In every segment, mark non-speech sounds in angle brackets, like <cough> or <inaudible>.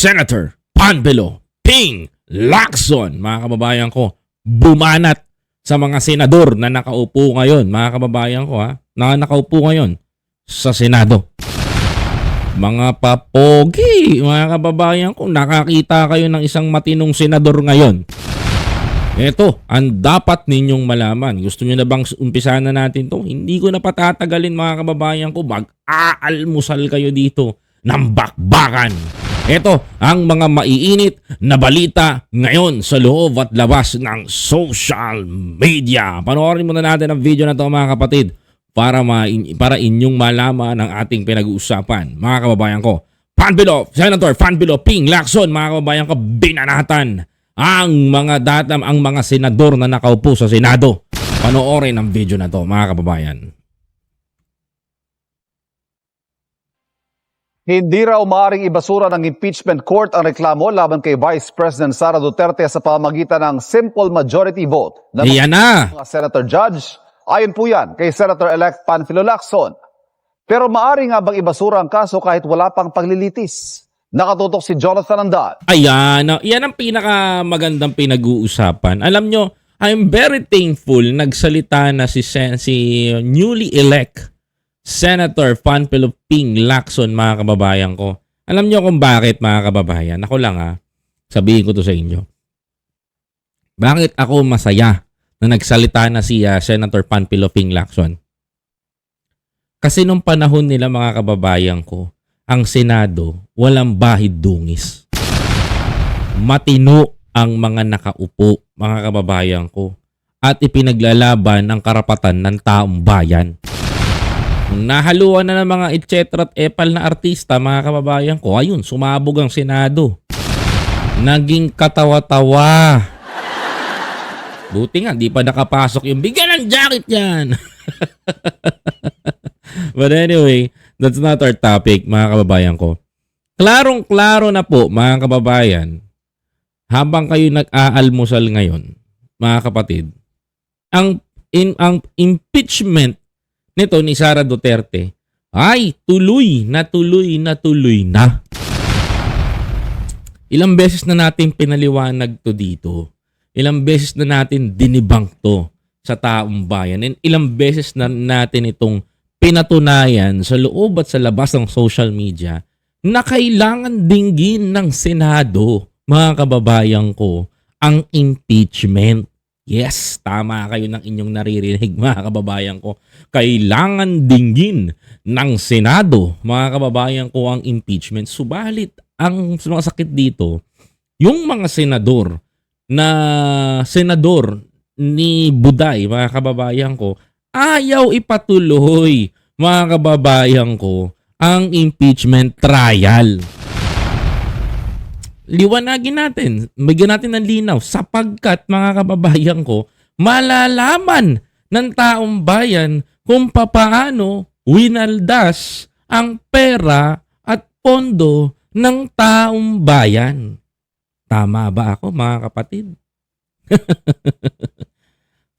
Senator Panbelo Ping Lacson, mga kababayan ko, bumanat sa mga senador na nakaupo ngayon, mga kababayan ko ha, na nakaupo ngayon sa Senado. Mga papogi, mga kababayan ko, nakakita kayo ng isang matinong senador ngayon. Ito, ang dapat ninyong malaman. Gusto nyo na bang umpisahan na natin to? Hindi ko na patatagalin mga kababayan ko. Mag-aalmusal kayo dito ng bakbakan. Ito ang mga maiinit na balita ngayon sa loob at labas ng social media. Panoorin muna natin ang video na to mga kapatid para, ma para inyong malaman ang ating pinag-uusapan. Mga kababayan ko, Panbilo, Senator Panbilo Ping Lacson, mga kababayan ko, binanatan ang mga datam, ang mga senador na nakaupo sa Senado. Panoorin ang video na to, mga kababayan. Hindi raw maaring ibasura ng impeachment court ang reklamo laban kay Vice President Sara Duterte sa pamamagitan ng simple majority vote ng Iyan na! mga senator judge. Ayon po yan kay Senator-elect Panfilo Lacson. Pero maaari nga bang ibasura ang kaso kahit wala pang paglilitis? Nakatutok si Jonathan Andal. Ayan, yan ang pinakamagandang pinag-uusapan. Alam nyo, I'm very thankful nagsalita na si, si newly elect Senator Panfilo Ping Lacson, mga kababayan ko. Alam nyo kung bakit, mga kababayan? Ako lang ha, sabihin ko to sa inyo. Bakit ako masaya na nagsalita na si ah, Senator Panfilo Ping Lacson? Kasi nung panahon nila, mga kababayan ko, ang Senado walang bahid dungis. Matino ang mga nakaupo, mga kababayan ko, at ipinaglalaban ang karapatan ng taong bayan. Nahaluan na ng mga etc. at epal na artista, mga kababayan ko, ayun, sumabog ang Senado. Naging katawa-tawa. Buti nga, di pa nakapasok yung bigyan ng jacket yan. <laughs> But anyway, that's not our topic, mga kababayan ko. Klarong-klaro na po, mga kababayan, habang kayo nag-aalmusal ngayon, mga kapatid, ang in, ang impeachment nito ni Sara Duterte ay tuloy na tuloy na tuloy na. Ilang beses na natin pinaliwanag to dito. Ilang beses na natin dinibang to sa taong bayan. And ilang beses na natin itong pinatunayan sa loob at sa labas ng social media na kailangan dinggin ng Senado, mga kababayan ko, ang impeachment. Yes, tama kayo ng inyong naririnig, <laughs> mga kababayan ko. Kailangan dinggin ng Senado, mga kababayan ko, ang impeachment. Subalit, ang mga sakit dito, yung mga senador na senador ni Buday, mga kababayan ko, ayaw ipatuloy, mga kababayan ko, ang impeachment trial. Liwanagin natin, bigyan natin ng linaw sapagkat mga kababayan ko, malalaman ng taong bayan kung papaano winaldas ang pera at pondo ng taong bayan. Tama ba ako mga kapatid? <laughs>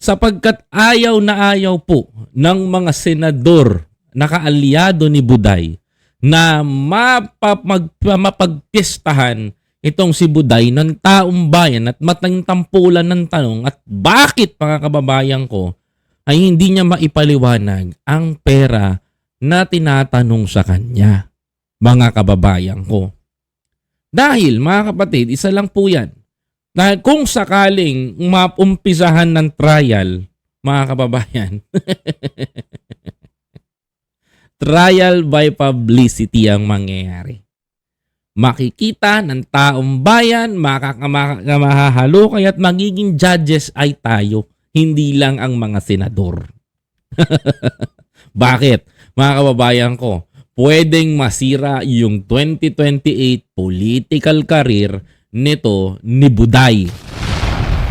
sapagkat ayaw na ayaw po ng mga senador na kaalyado ni Buday na mapapag, mapagpiestahan itong si Buday ng taong bayan at matang tampulan ng tanong at bakit mga kababayan ko ay hindi niya maipaliwanag ang pera na tinatanong sa kanya, mga kababayan ko. Dahil mga kapatid, isa lang po yan. Dahil kung sakaling mapumpisahan ng trial, mga kababayan, <laughs> trial by publicity ang mangyayari. Makikita ng taong bayan, makakamahahalukay at magiging judges ay tayo, hindi lang ang mga senador. <laughs> Bakit? Mga kababayan ko, pwedeng masira yung 2028 political career nito ni Buday.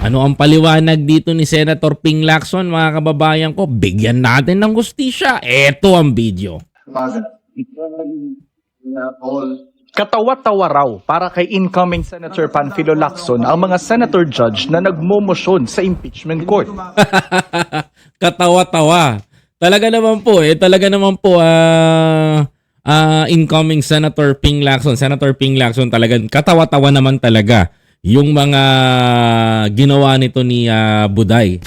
Ano ang paliwanag dito ni Senator Ping Lacson, mga kababayan ko? Bigyan natin ng gustisya. Ito ang video. Katawa-tawa raw para kay incoming Senator Panfilo Lacson ang mga senator judge na nagmomosyon sa impeachment court. <laughs> Katawa-tawa. Talaga naman po eh, talaga naman po ah ah, incoming Senator Ping Lacson. Senator Ping Lacson talagang katawa-tawa naman talaga yung mga ginawa nito ni ah, Buday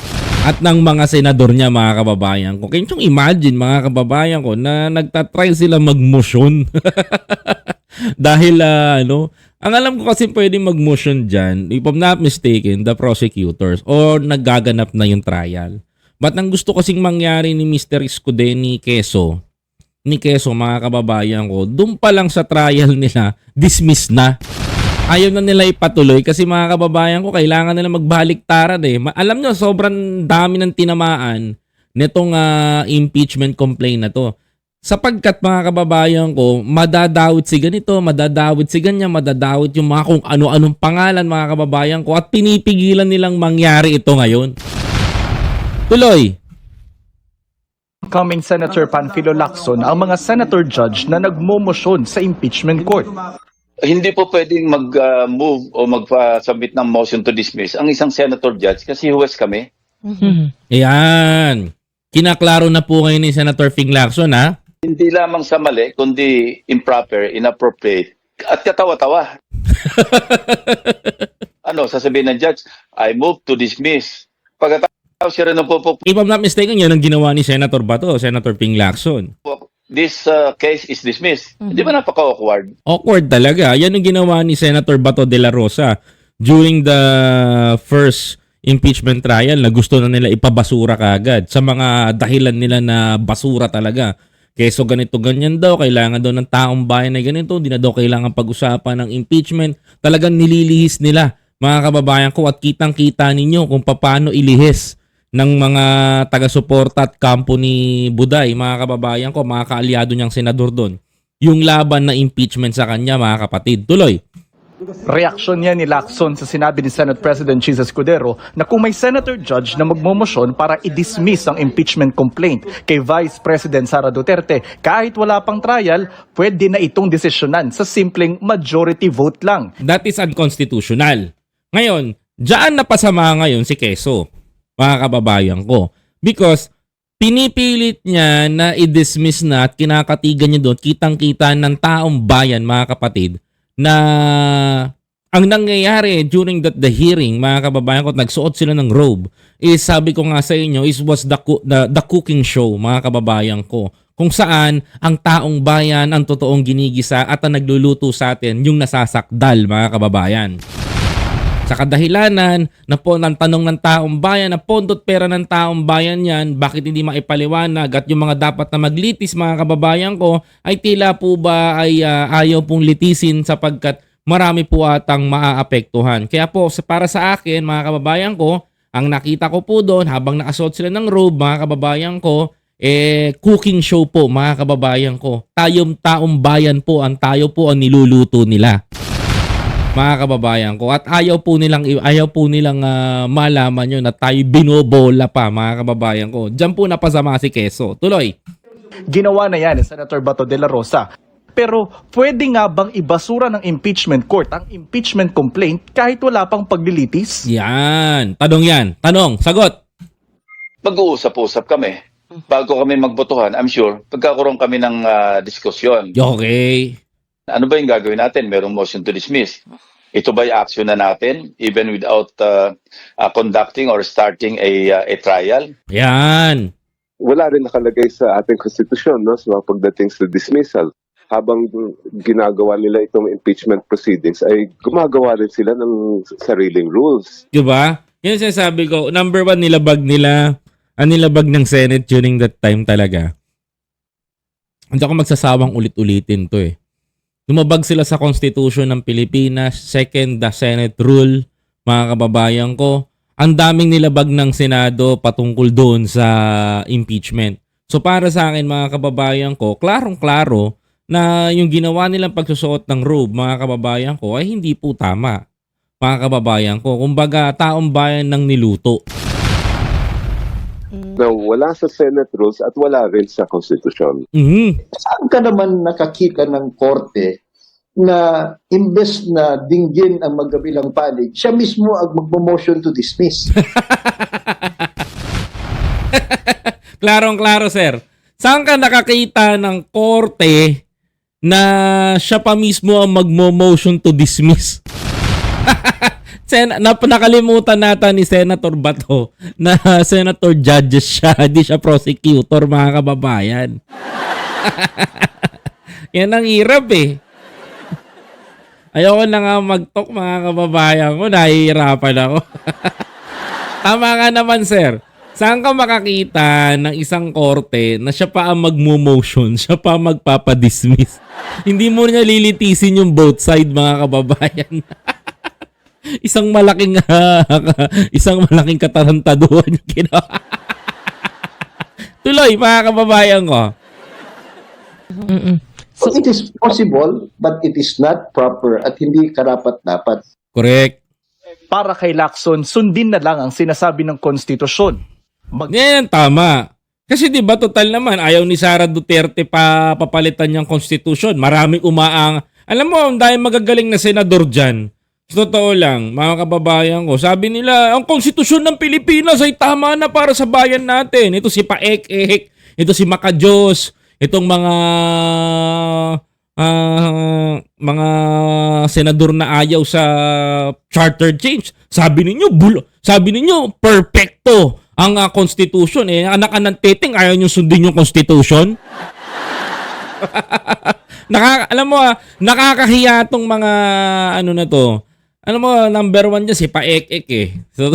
at ng mga senador niya mga kababayan ko. Kaya yung imagine mga kababayan ko na nagtatry sila mag-motion. <laughs> <laughs> Dahil ah, ano, ang alam ko kasi pwede mag-motion dyan, if I'm not mistaken, the prosecutors or nagaganap na yung trial. But ang gusto kasing mangyari ni Mr. Scudeni Queso, ni Queso mga kababayan ko, doon pa lang sa trial <laughs> nila, dismiss na. Ayaw na nila ipatuloy kasi mga kababayan ko, kailangan nila magbaliktaran eh. Ma- alam nyo, sobrang dami ng tinamaan nitong ah, impeachment complaint na to. Sapagkat mga kababayan ko, madadawit si ganito, madadawit si ganyan, madadawit yung mga kung ano-anong pangalan mga kababayan ko at pinipigilan nilang mangyari ito ngayon. Tuloy, Incoming Senator Panfilo Lacson ang mga senator judge na nagmomosyon sa impeachment court. hindi po pwedeng mag-move o mag-submit ng motion to dismiss ang isang senator judge kasi huwes kami. ayan. Kinaklaro na po ngayon ni Senator Fing Lacson ha. Hindi lamang sa mali, kundi improper, inappropriate, at katawa-tawa. <laughs> ano, sasabihin ng judge, I move to dismiss. Pagkatapos siya rin po po, If I'm not mistaken, yan ang ginawa ni Senator Bato, Senator Ping Lacson. this uh, case is dismissed. Hindi ba napaka-awkward? Awkward talaga. Yan ang ginawa ni Senator Bato de la Rosa during the first impeachment trial na gusto na nila ipabasura kagad sa mga dahilan nila na basura talaga. Keso ganito ganyan daw, kailangan daw ng taong bayan na ganito, hindi na daw kailangan pag-usapan ng impeachment. Talagang nililihis nila mga kababayan ko at kitang-kita ninyo kung paano ilihis ng mga taga-suporta at kampo ni Buday, mga kababayan ko, mga kaalyado niyang senador doon. Yung laban na impeachment sa kanya, mga kapatid. Tuloy. Reaksyon niya ni Lacson sa sinabi ni Senate President Jesus Escudero na kung may senator judge na magmomosyon para i-dismiss ang impeachment complaint kay Vice President Sara Duterte, kahit wala pang trial, pwede na itong desisyonan sa simpleng majority vote lang. That is unconstitutional. Ngayon, dyan napasama ngayon si Keso, mga kababayan ko. Because pinipilit niya na i-dismiss na at kinakatigan niya doon, kitang-kita ng taong bayan, mga kapatid, na ang nangyayari during that the hearing, mga kababayan ko, nagsuot sila ng robe, is sabi ko nga sa inyo, is was the, the, the cooking show, mga kababayan ko. Kung saan ang taong bayan ang totoong ginigisa at ang nagluluto sa atin yung nasasakdal, mga kababayan. Sa kadahilanan na po ng tanong ng taong bayan na pondot pera ng taong bayan yan, bakit hindi maipaliwanag at yung mga dapat na maglitis mga kababayan ko ay tila po ba ay ah, ayaw pong litisin sapagkat marami po atang maaapektuhan. Kaya po para sa akin mga kababayan ko, ang nakita ko po doon habang nakasuot sila ng robe mga kababayan ko, eh cooking show po mga kababayan ko. Tayong taong bayan po ang tayo po ang niluluto nila mga kababayan ko at ayaw po nilang ayaw po nilang ah, malaman yun na tayo binobola pa mga kababayan ko. Diyan po napasama si Keso. Tuloy. Ginawa na yan ni Senator Bato de la Rosa. Pero pwede nga bang ibasura ng impeachment court ang impeachment complaint kahit wala pang paglilitis? Yan. Tanong yan. Tanong. Sagot. Mag-uusap-usap kami. Bago kami magbotohan, I'm sure, pagkakaroon kami ng ah, diskusyon. Okay. Ano ba yung gagawin natin? Merong motion to dismiss. Ito ba yung action na natin even without uh, uh, conducting or starting a, uh, a trial? Yan. wala rin nakalagay sa ating konstitusyon no, sa mga pagdating sa dismissal. Habang ginagawa nila itong impeachment proceedings, ay gumagawa rin sila ng sariling rules. Di ba? Yan ang sinasabi ko. Number one, nilabag nila. Ang nilabag ng Senate during that time talaga. Hindi ako magsasawang ulit-ulitin to eh. Lumabag sila sa Constitution ng Pilipinas. Second, the Senate rule. Mga kababayan ko. Ang daming nilabag ng Senado patungkol doon sa impeachment. So para sa akin mga kababayan ko, klarong-klaro na yung ginawa nilang pagsusuot ng robe mga kababayan ko ay hindi po tama mga kababayan ko. Kumbaga, taong bayan ng niluto. Na wala sa Senate rules at wala rin sa konstitusyon. Mhm. saan ka naman nakakita ng korte na imbes na dinggin ang magkabilang panig, siya mismo ang magmo-motion to dismiss. <laughs> Klarong-klaro, sir. Saan ka nakakita ng korte na siya pa mismo ang magmo-motion to dismiss. <laughs> Sen na nakalimutan nata ni Senator Bato na <laughs> Senator Judges siya, <laughs> hindi siya prosecutor mga kababayan. <laughs> Yan ang hirap eh. Ayoko na nga mag-talk mga kababayan ko, nahihirapan ako. Tama nga naman sir. Saan ka makakita ng isang korte na siya pa ang magmo-motion, siya pa ang magpapadismiss? Hindi mo niya lilitisin yung both side mga kababayan. <laughs> isang malaking <laughs> isang malaking katarantaduhan yung ginawa. <laughs> Tuloy mga kababayan ko. So it is possible, but it is not proper at hindi karapat-dapat. Correct. Para kay Lacson, sundin na lang ang sinasabi ng konstitusyon. Mag- Yan, tama. Kasi 'di ba total naman ayaw ni Sara Duterte pa papalitan niyang konstitusyon. Maraming umaang. Alam mo, ang dahil magagaling na senador diyan. Totoo lang, mga kababayan ko, sabi nila, ang konstitusyon ng Pilipinas ay tama na para sa bayan natin. Ito si Paek-ek, ito si Makajos, itong mga ah, mga senador na ayaw sa charter change. Sabi ninyo, bulo, sabi ninyo, perfecto ang ah, constitution. Eh, anak ng titing, ayaw nyo sundin yung constitution. <laughs> Naka, alam mo, ah, nakakahiya tong mga ano na to. Alam mo, number one dyan, si Paek-ek eh. <laughs> So,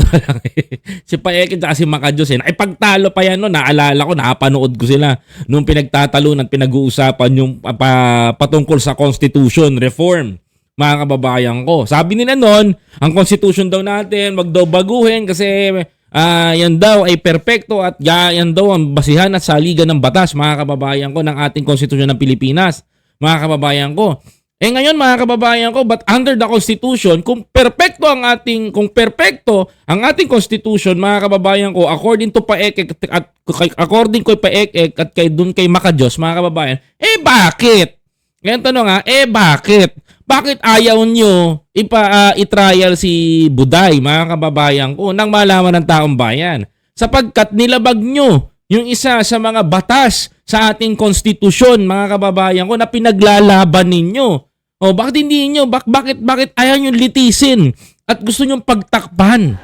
si Paek at si Makajos eh. Nakipagtalo pa yan no, naalala ko, nakapanood ko sila nung pinagtatalunan, pinag-uusapan yung pa, pa- patungkol sa constitution reform mga kababayan ko. Sabi nila noon, ang constitution daw natin, wag daw baguhin kasi ah, yan daw ay perpekto at ya- yan daw ang basihan at saligan ng batas, mga kababayan ko, ng ating konstitusyon ng Pilipinas. Mga kababayan ko. Eh ngayon mga kababayan ko, but under the Constitution, kung perpekto ang ating, kung perpekto ang ating Constitution, mga kababayan ko, according to Paekek at according kay Paekek at kay dun kay Makajos, mga kababayan, eh bakit? Ngayon tanong nga, eh bakit? Bakit ayaw nyo ipa, ah, i-trial si Buday, mga kababayan ko, nang malaman ng taong bayan? Sapagkat nilabag nyo yung isa sa mga batas sa ating konstitusyon, mga kababayan ko, na pinaglalaban ninyo. O bakit hindi nyo, bak, bakit, bakit ayaw nyo litisin at gusto nyo pagtakpan?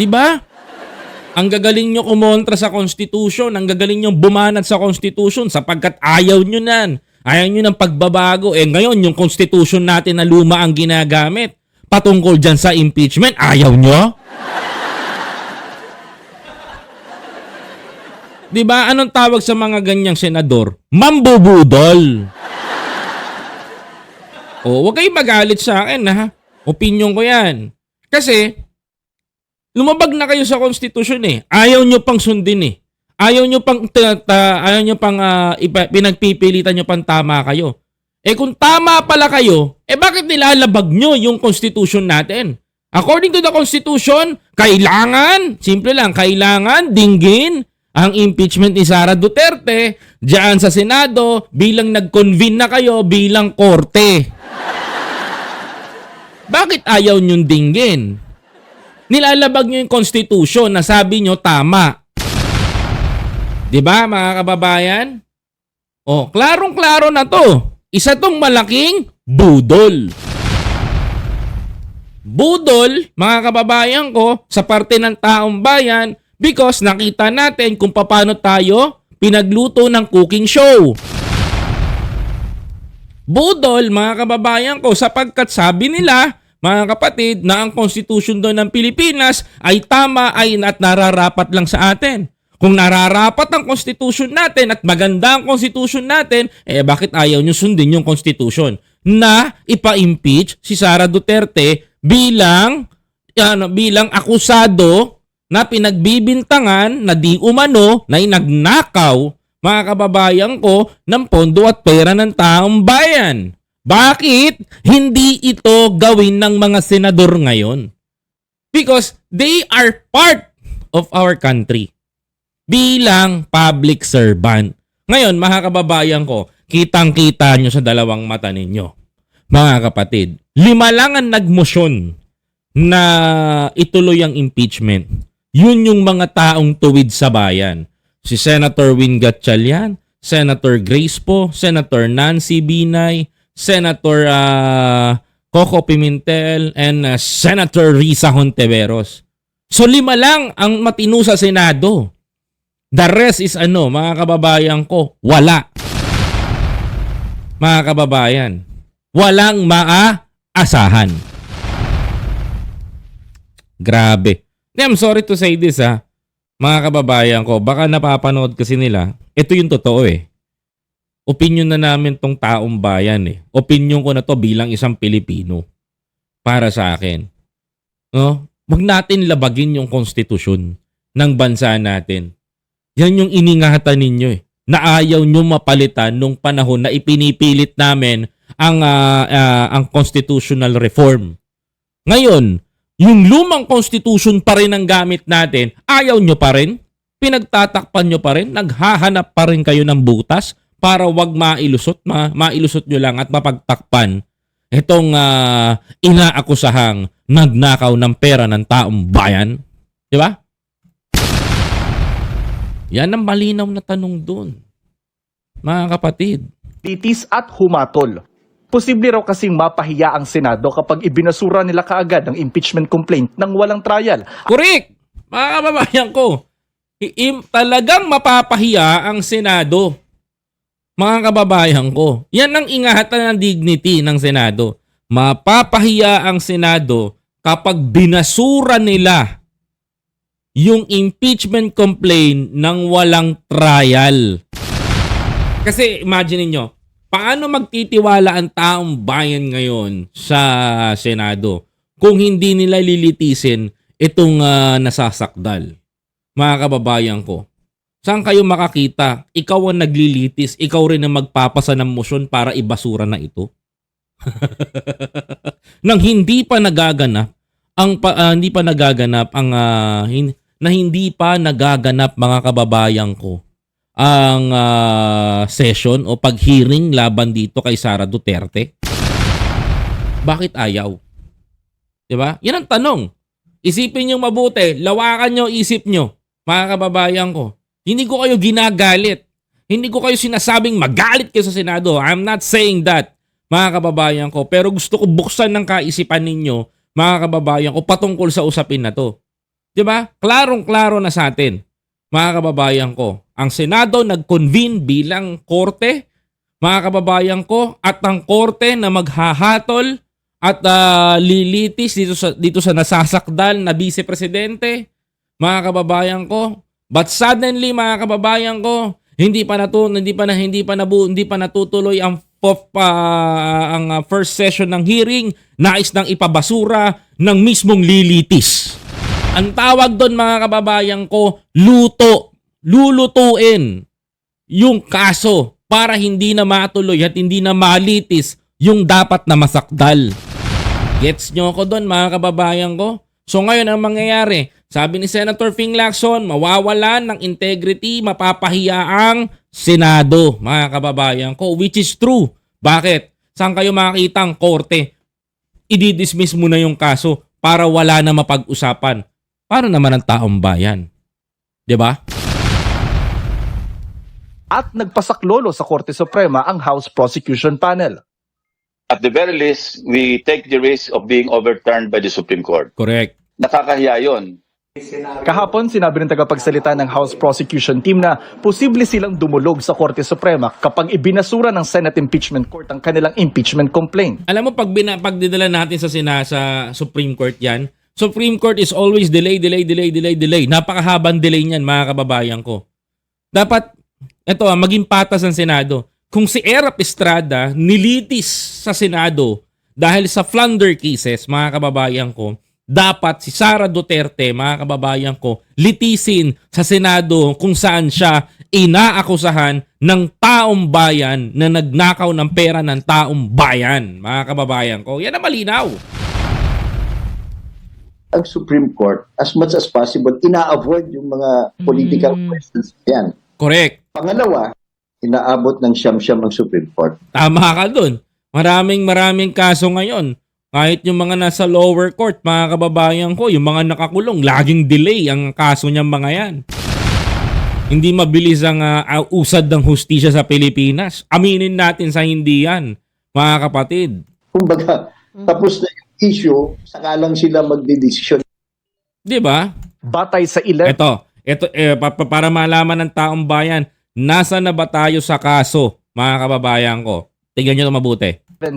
Di ba? Ang gagaling nyo kumontra sa Constitution, ang gagaling nyo bumanat sa Constitution sapagkat ayaw nyo nan. Ayaw nyo ng pagbabago. Eh ngayon, yung Constitution natin na luma ang ginagamit patungkol dyan sa impeachment, ayaw nyo? Di ba? Anong tawag sa mga ganyang senador? Mambubudol. O, wag kayong magalit sa akin, ha? Opinion ko yan. Kasi, lumabag na kayo sa konstitusyon eh. Ayaw nyo pang sundin eh. Ayaw nyo pang, ta- ta- ayaw nyo pang ah, ipa- pinagpipilitan nyo pang tama kayo. Eh kung tama pala kayo, eh bakit nilalabag nyo yung constitution natin? According to the constitution, kailangan, simple lang, kailangan dinggin ang impeachment ni Sara Duterte diyan sa Senado bilang nag-convene na kayo bilang korte. Bakit ayaw nyong dinggin? Nilalabag nyo yung constitution na sabi nyo tama. 'Di ba mga kababayan? Oh, klarong-klaro na 'to. Isa tong malaking budol. Budol, mga kababayan ko, sa parte ng taong bayan because nakita natin kung paano tayo pinagluto ng cooking show. Budol, mga kababayan ko, sapagkat sabi nila, mga kapatid, na ang konstitusyon doon ng Pilipinas ay tama ay at nararapat lang sa atin. Kung nararapat ang konstitusyon natin at maganda ang konstitusyon natin, eh bakit ayaw nyo sundin yung konstitusyon na ipa-impeach si Sara Duterte bilang ano, bilang akusado na pinagbibintangan na di umano na nagnakaw mga kababayan ko ng pondo at pera ng taong bayan. Bakit hindi ito gawin ng mga senador ngayon? Because they are part of our country bilang public servant. Ngayon, mga kababayan ko, kitang-kita nyo sa dalawang mata ninyo. Mga kapatid, lima lang ang nagmosyon na ituloy ang impeachment. Yun yung mga taong tuwid sa bayan. Si Senator Win Gatchalian, Senator Grace Po, Senator Nancy Binay, Senator ah, Coco Pimentel, and ah, Senator Risa Honteveros. So lima lang ang matino sa Senado. The rest is ano, mga kababayan ko, wala. Mga kababayan, walang maaasahan. Grabe. I'm sorry to say this ha. Mga kababayan ko, baka napapanood kasi nila. Ito yung totoo eh. Opinion na namin tong taong bayan eh. Opinion ko na to bilang isang Pilipino. Para sa akin. No? Huwag natin labagin yung konstitusyon ng bansa natin. Yan yung iningatan ninyo eh. Na ayaw nyo mapalitan nung panahon na ipinipilit namin ang, ah, ah, ang constitutional reform. Ngayon, yung lumang constitution pa rin ang gamit natin, ayaw nyo pa rin, pinagtatakpan nyo pa rin, naghahanap pa rin kayo ng butas para wag mailusot, ma mailusot nyo lang at mapagtakpan itong ah, inaakusahang nagnakaw ng pera ng taong bayan. Di ba? Yan ang malinaw na tanong doon. Mga kapatid. litis at humatol. Posible raw kasing mapahiya ang Senado kapag ibinasura nila kaagad ang impeachment complaint ng walang trial. Correct! Mga kababayan ko, talagang mapapahiya ang Senado. Mga kababayan ko, yan ang ingatan ng dignity ng Senado. Mapapahiya ang Senado kapag binasura nila yung impeachment complaint ng walang trial. Kasi imagine niyo, paano magtitiwala ang taong bayan ngayon sa Senado kung hindi nila lilitisin itong ah, nasasakdal? Mga kababayan ko, saan kayo makakita? Ikaw ang naglilitis, ikaw rin ang magpapasa ng motion para ibasura na ito. <laughs> Nang hindi pa nagaganap ang pa- ah, hindi pa nagaganap ang ah, hin- na hindi pa nagaganap mga kababayan ko ang ah, session o pag-hearing laban dito kay Sara Duterte? Bakit ayaw? 'Di ba? Yan ang tanong. Isipin niyo mabuti, lawakan niyo isip niyo, mga kababayan ko. Hindi ko kayo ginagalit. Hindi ko kayo sinasabing magalit kayo sa Senado. I'm not saying that, mga kababayan ko. Pero gusto ko buksan ng kaisipan ninyo, mga kababayan ko, patungkol sa usapin na to. 'Di ba? Klarong-klaro na sa atin, mga kababayan ko. Ang Senado nag-convene bilang korte, mga kababayan ko, at ang korte na maghahatol at ah, lilitis dito sa dito sa nasasakdal na vice presidente, mga kababayan ko. But suddenly, mga kababayan ko, hindi pa natu hindi pa na hindi pa nabu, hindi pa natutuloy ang fourth, ah, ang ah, first session ng hearing, nais nang ipabasura ng mismong lilitis. Ang tawag doon mga kababayan ko, luto. Lulutuin yung kaso para hindi na matuloy at hindi na malitis yung dapat na masakdal. Gets nyo ako doon mga kababayan ko? So ngayon ang mangyayari, sabi ni Senator Fing Lacson, mawawalan ng integrity, mapapahiya ang Senado, mga kababayan ko, which is true. Bakit? Saan kayo makakita ang korte? Ididismiss mo na yung kaso para wala na mapag-usapan. Para naman ang taong bayan. 'Di ba? At nagpasaklolo sa Korte Suprema ang House Prosecution Panel. At the very least, we take the risk of being overturned by the Supreme Court. Correct. Nakakahiya yon. Kahapon, sinabi ng tagapagsalita ng House Prosecution Team na posible silang dumulog sa Korte Suprema kapag ibinasura ng Senate Impeachment Court ang kanilang impeachment complaint. Alam mo pag bina, pag dinala natin sa sina, sa Supreme Court 'yan, Supreme Court is always delay, delay, delay, delay, delay. Napakahabang delay niyan, mga kababayan ko. Dapat eto ah, maging patas ang Senado. Kung si Erap Estrada nilitis sa Senado dahil sa Flounder cases, mga kababayan ko, dapat si Sara Duterte, mga kababayan ko, litisin sa Senado kung saan siya inaakusahan ng taong bayan na nagnakaw ng pera ng taong bayan, mga kababayan ko. Yan ang malinaw. Ang Supreme Court, as much as possible, ina-avoid yung mga political Mm. questions yan. Correct. Pangalawa, inaabot ng siyam-siyam ang Supreme Court. Tama ka dun. Maraming maraming kaso ngayon. Kahit yung mga nasa lower court, mga kababayan ko, yung mga nakakulong, laging delay ang kaso niyang mga yan. Hindi mabilis ang ah, usad ng hustisya sa Pilipinas. Aminin natin sa hindi yan, mga kapatid. Kumbaga, tapos na yung issue, saka lang sila magdidesisyon. Di ba? Batay sa 11 Ito, ito eh, pa- pa- para malaman ng taong bayan, nasa na ba tayo sa kaso, mga kababayan ko? Tingnan nyo ito mabuti.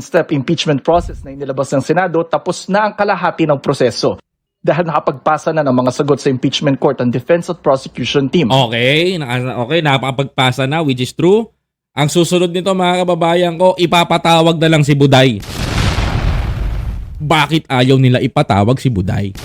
step impeachment process na inilabas ng Senado tapos na ang kalahati ng proseso dahil nakapagpasa na ng mga sagot sa impeachment court ang defense at prosecution team. Okay, okay, nakapagpasa na, which is true. Ang susunod nito, mga kababayan ko, ipapatawag na lang si Buday. Bakit ayaw nila ipatawag si Buday?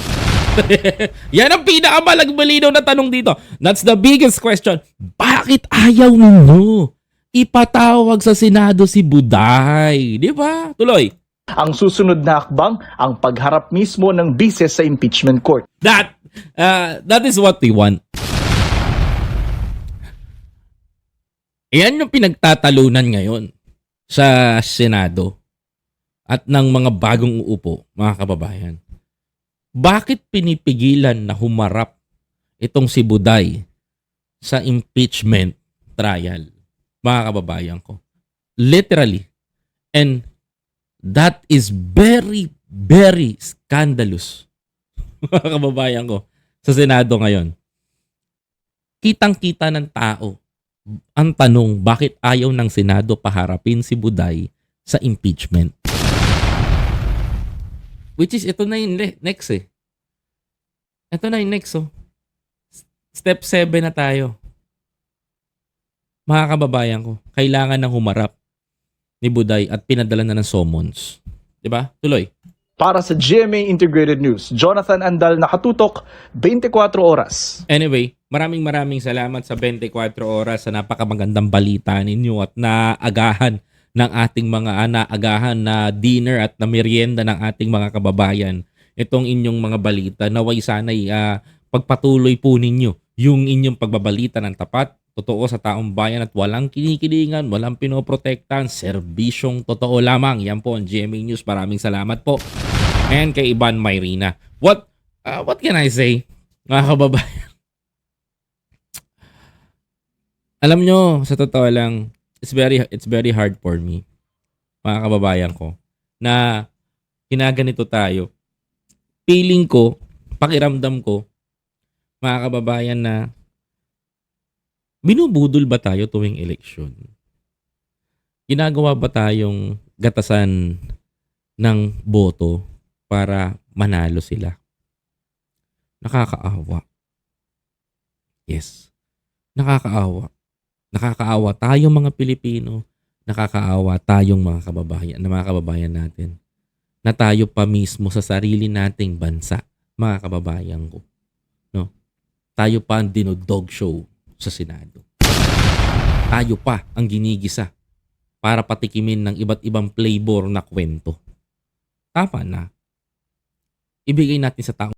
<laughs> Yan ang pinakamalagmalinaw na tanong dito. That's the biggest question. Bakit ayaw ninyo ipatawag sa Senado si Buday? Di ba? Tuloy. Ang susunod na hakbang, ang pagharap mismo ng bises sa impeachment court. That uh, that is what we want. Yan yung pinagtatalunan ngayon sa Senado at ng mga bagong uupo, mga kababayan. Bakit pinipigilan na humarap itong si Buday sa impeachment trial, mga kababayan ko? Literally. And that is very, very scandalous <laughs> mga kababayan ko, sa Senado ngayon. Kitang-kita ng tao. Ang tanong, bakit ayaw ng Senado paharapin si Buday sa impeachment? Which is, ito na yung next eh. Ito na yung next oh. Step 7 na tayo. Mga kababayan ko, kailangan na humarap ni Buday at pinadala na ng summons. 'Di ba? Tuloy. Para sa GMA Integrated News, Jonathan Andal nakatutok 24 oras. Anyway, maraming maraming salamat sa 24 oras sa napakamagandang balita ninyo at naagahan ng ating mga naagahan na dinner at na merienda ng ating mga kababayan. Itong inyong mga balita naway sana'y ah, pagpatuloy po ninyo yung inyong pagbabalita ng tapat, totoo sa taong bayan at walang kinikilingan, walang pinoprotektahan, serbisyong totoo lamang. Yan po ang GMA News. Maraming salamat po. And kay Ivan Mayrina. What ah, what can I say? Mga kababayan. Alam nyo, sa totoo lang, it's very it's very hard for me, mga kababayan ko, na kinaganito tayo. Feeling ko, pakiramdam ko, mga kababayan na binubudol ba tayo tuwing eleksyon? Ginagawa ba tayong gatasan ng boto para manalo sila? Nakakaawa. Yes. Nakakaawa. Nakakaawa tayong mga Pilipino. Nakakaawa tayong mga kababayan, na mga kababayan natin. Na tayo pa mismo sa sarili nating bansa, mga kababayan ko. No? Tayo pa ang dinodog show sa Senado. Tayo pa ang ginigisa para patikimin ng iba't ibang flavor na kwento. Tama na. Ibigay natin sa taong